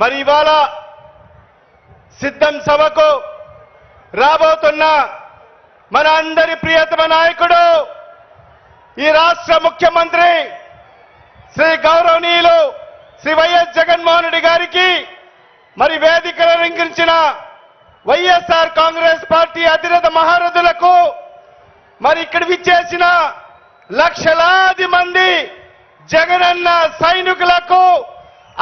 మరి ఇవాళ సిద్ధం సభకు రాబోతున్న మన అందరి ప్రియతమ నాయకుడు ఈ రాష్ట్ర ముఖ్యమంత్రి శ్రీ గౌరవనీయులు శ్రీ వైఎస్ జగన్మోహన్ రెడ్డి గారికి మరి వేదికలు రంగించిన వైఎస్ఆర్ కాంగ్రెస్ పార్టీ అధిరథ మహారథులకు మరి ఇక్కడ విచ్చేసిన లక్షలాది మంది జగనన్న సైనికులకు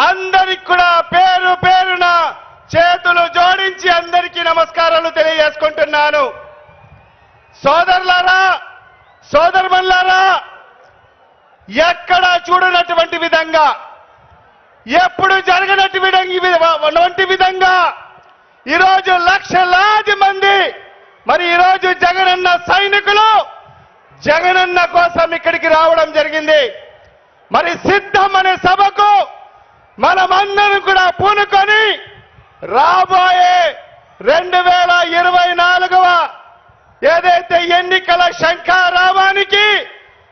అందరికి కూడా పేరు పేరున చేతులు జోడించి అందరికీ నమస్కారాలు తెలియజేసుకుంటున్నాను. సోదరులారా సోదరుమల్లారా ఎక్కడ చూడనటువంటి విధంగా ఎప్పుడు జరగనట్టు వంటి విధంగా ఈరోజు లక్షలాది మంది మరి ఈరోజు జగనన్న సైనికులు జగనన్న కోసం ఇక్కడికి రావడం జరిగింది. మరి సిద్ధం అనే సభకు అందరూ కూడా పూనుకొని రాబోయే రెండు వేల ఇరవై నాలుగవ ఏదైతే ఎన్నికల శంఖారావానికి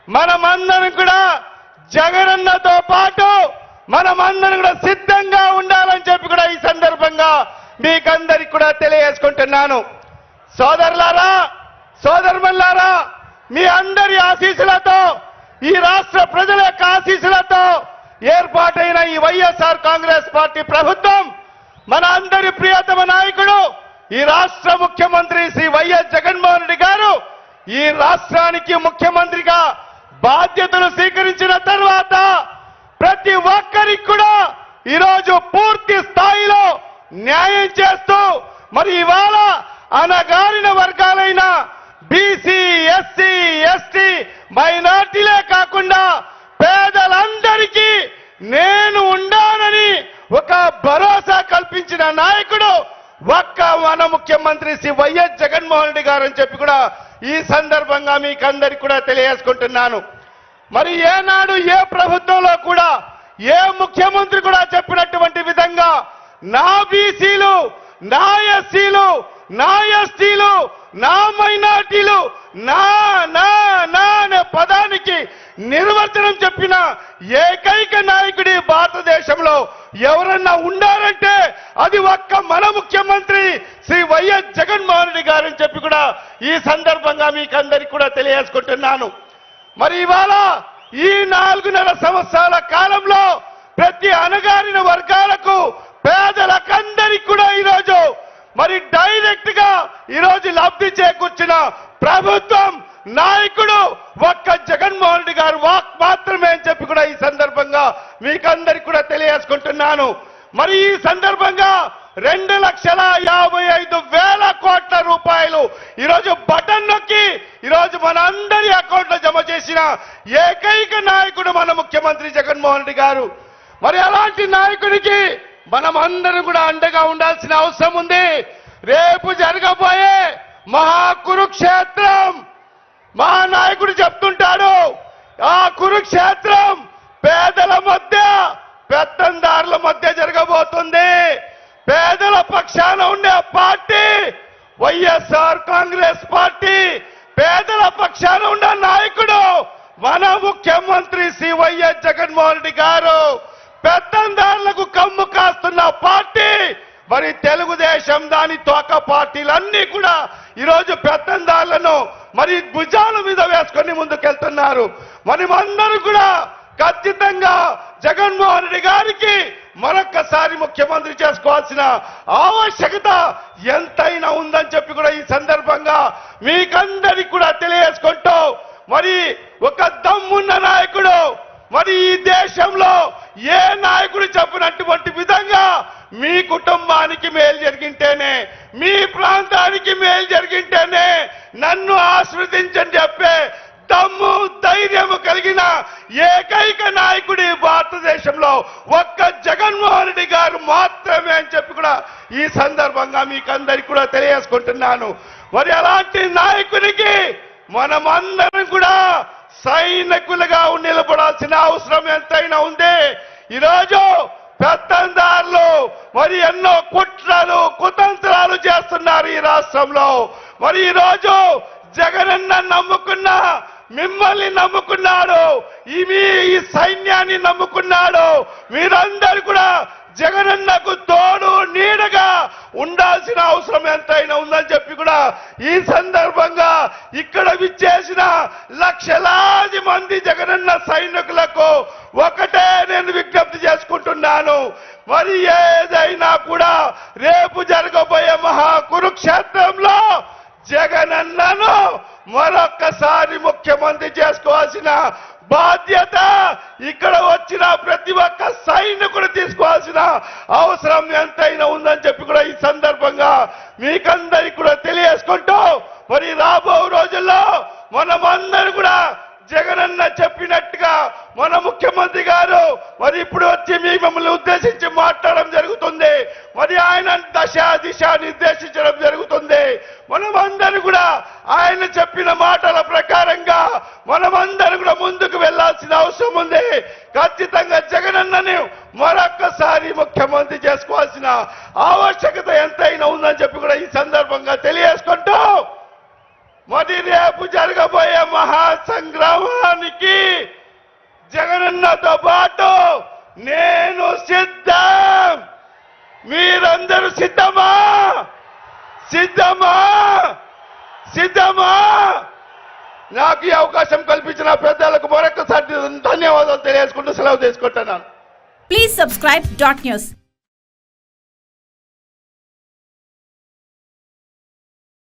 మనమందరం కూడా జగనన్నతో పాటు మనమందరం కూడా సిద్ధంగా ఉండాలని చెప్పి కూడా ఈ సందర్భంగా మీకందరికి కూడా తెలియజేసుకుంటున్నాను. సోదరులారా సోదరుమల్లారా మీ అందరి ఆశీస్సులతో ఈ రాష్ట్ర ప్రజల యొక్క ఆశీస్సులతో ఏర్పాటైన ఈ వైఎస్ఆర్ కాంగ్రెస్ పార్టీ ప్రభుత్వం మన అందరి ప్రియతమ నాయకుడు ఈ రాష్ట్ర ముఖ్యమంత్రి శ్రీ వైఎస్ జగన్మోహన్ రెడ్డి గారు ఈ రాష్ట్రానికి ముఖ్యమంత్రిగా బాధ్యతలు స్వీకరించిన తర్వాత ప్రతి ఒక్కరికి కూడా ఈరోజు పూర్తి స్థాయిలో న్యాయం చేస్తూ మరి ఇవాళ అనగారిన వర్గాలైన బీసీ ఎస్సీ ఎస్టీ మైనార్టీలే కాకుండా పేదలందరికీ నేను ఉండానని ఒక భరోసా కల్పించిన నాయకుడు ఒక్క మన ముఖ్యమంత్రి శ్రీ వైఎస్ జగన్మోహన్ రెడ్డి గారు అని చెప్పి కూడా ఈ సందర్భంగా మీకందరికి కూడా తెలియజేసుకుంటున్నాను. మరి ఏనాడు ఏ ప్రభుత్వంలో కూడా ఏ ముఖ్యమంత్రి కూడా చెప్పినటువంటి విధంగా నా బీసీలు నా ఎస్సీలు నా ఎస్టీలు నా మైనార్టీలు నా నా నా అనే పదానికి నిర్వచనం చెప్పిన ఏకైక నాయకుడి భారతదేశంలో ఎవరన్నా ఉండారంటే అది ఒక్క మన ముఖ్యమంత్రి శ్రీ వైఎస్ జగన్మోహన్ రెడ్డి గారని చెప్పి కూడా ఈ సందర్భంగా మీకందరికి కూడా తెలియజేసుకుంటున్నాను. మరి ఇవాళ ఈ నాలుగున్నర సంవత్సరాల కాలంలో ప్రతి అణగారిన వర్గాలకు పేదలకందరికి కూడా ఈరోజు మరి డైరెక్ట్గా ఈరోజు లబ్ధి చేకూర్చిన ప్రభుత్వం నాయకుడు ఒక్క జగన్మోహన్ రెడ్డి గారు వాక్ మాత్రమే అని చెప్పి కూడా ఈ సందర్భంగా మీకందరికి కూడా తెలియజేసుకుంటున్నాను. మరి ఈ సందర్భంగా రెండు లక్షల యాభై ఐదు వేల కోట్ల రూపాయలు ఈరోజు బటన్ నొక్కి ఈరోజు మన అందరి అకౌంట్లో జమ చేసిన ఏకైక నాయకుడు మన ముఖ్యమంత్రి జగన్మోహన్ రెడ్డి గారు. మరి అలాంటి నాయకుడికి మనమందరం కూడా అండగా ఉండాల్సిన అవసరం ఉంది. రేపు జరగబోయే మహాకురుక్షేత్రం మా నాయకుడు చెప్తుంటాడు ఆ కురుక్షేత్రం పేదల మధ్య పెత్తందారుల మధ్య జరగబోతుంది. పేదల పక్షాన ఉండే పార్టీ వైఎస్ఆర్ కాంగ్రెస్ పార్టీ పేదల పక్షాన ఉండే నాయకుడు మన ముఖ్యమంత్రి సి వైఎస్ జగన్మోహన్ రెడ్డి గారు పెత్తందారులకు కమ్ము కాస్తున్న పార్టీ మరి తెలుగుదేశం దాని తోక పార్టీలన్నీ కూడా ఈరోజు పెత్తందారులను మరి భుజాల మీద వేసుకొని ముందుకెళ్తున్నారు. మరి అందరూ కూడా ఖచ్చితంగా జగన్మోహన్ రెడ్డి గారికి మరొక్కసారి ముఖ్యమంత్రి చేసుకోవాల్సిన ఆవశ్యకత ఎంతైనా ఉందని చెప్పి కూడా ఈ సందర్భంగా మీకందరికి కూడా తెలియజేసుకుంటూ మరి ఒక దమ్మున్న నాయకుడు మరి ఈ దేశంలో ఏ నాయకుడు చెప్పినటువంటి విధంగా మీ కుటుంబానికి మేలు జరిగింటేనే మీ ప్రాంతానికి మేలు జరిగింటేనే నన్ను ఆశ్రదించని చెప్పే దమ్ము ధైర్యము కలిగిన ఏకైక నాయకుడి భారతదేశంలో ఒక్క జగన్మోహన్ రెడ్డి గారు మాత్రమే అని చెప్పి కూడా ఈ సందర్భంగా మీకు అందరికి కూడా తెలియజేసుకుంటున్నాను. మరి అలాంటి నాయకునికి మనమందరం కూడా సైనికులుగా నిలబడాల్సిన అవసరం ఎంతైనా ఉంది. ఈరోజు పెత్తందారులు మరి ఎన్నో కుట్రలు కుతంత్రాలు చేస్తున్నారు ఈ రాష్ట్రంలో. మరి ఈరోజు జగనన్న నమ్ముకున్న మిమ్మల్ని నమ్ముకున్నాడు ఈ ఈ సైన్యాన్ని నమ్ముకున్నాడు. మీరందరూ కూడా జగనన్నకు తోడు నీడగా ఉండాల్సిన అవసరం ఎంతైనా ఉందని చెప్పి కూడా ఈ సందర్భంగా ఇక్కడ విచ్చేసిన లక్షలా మంది జగనన్న సైనికులకు ఒకటే నేను విజ్ఞప్తి చేసుకుంటున్నాను. మరి ఏదైనా కూడా రేపు జరగబోయే మహా కురుక్షేత్రంలో జగనన్నను మరొక్కసారి ముఖ్యమంత్రి చేసుకోవాల్సిన బాధ్యత ఇక్కడ వచ్చిన ప్రతి ఒక్క సైనికుడు తీసుకోవాల్సిన అవసరం ఎంతైనా ఉందని చెప్పి కూడా ఈ సందర్భంగా మీకందరికి కూడా తెలియజేసుకుంటూ మరి రాబో రోజుల్లో మనమందరం జగనన్న చెప్పినట్టుగా మన ముఖ్యమంత్రి గారు మరి ఇప్పుడు వచ్చి మీ మమ్మల్ని ఉద్దేశించి మాట్లాడడం జరుగుతుంది. మరి ఆయన దశ దిశ నిర్దేశించడం జరుగుతుంది. మనమందరూ కూడా ఆయన చెప్పిన మాటల ప్రకారంగా మనమందరూ కూడా ముందుకు వెళ్ళాల్సిన అవసరం ఉంది. ఖచ్చితంగా జగనన్నని మరొక్కసారి ముఖ్యమంత్రి చేసుకోవాల్సిన ఆవశ్యకత ఎంతైనా ఉందని చెప్పి కూడా ఈ సందర్భంగా తెలియజేసుకుంటూ మరి రేపు జరగబోయే మహాసంగ్రామానికి జగనన్నతో పాటు నేను సిద్ధం. మీరందరూ సిద్ధమా? సిద్ధమా? సిద్ధమా? నాకు ఈ అవకాశం కల్పించిన పెద్దలకు మరొకసారి ధన్యవాదాలు తెలియజేసుకుంటూ సెలవు తీసుకుంటున్నాను. Please subscribe dot news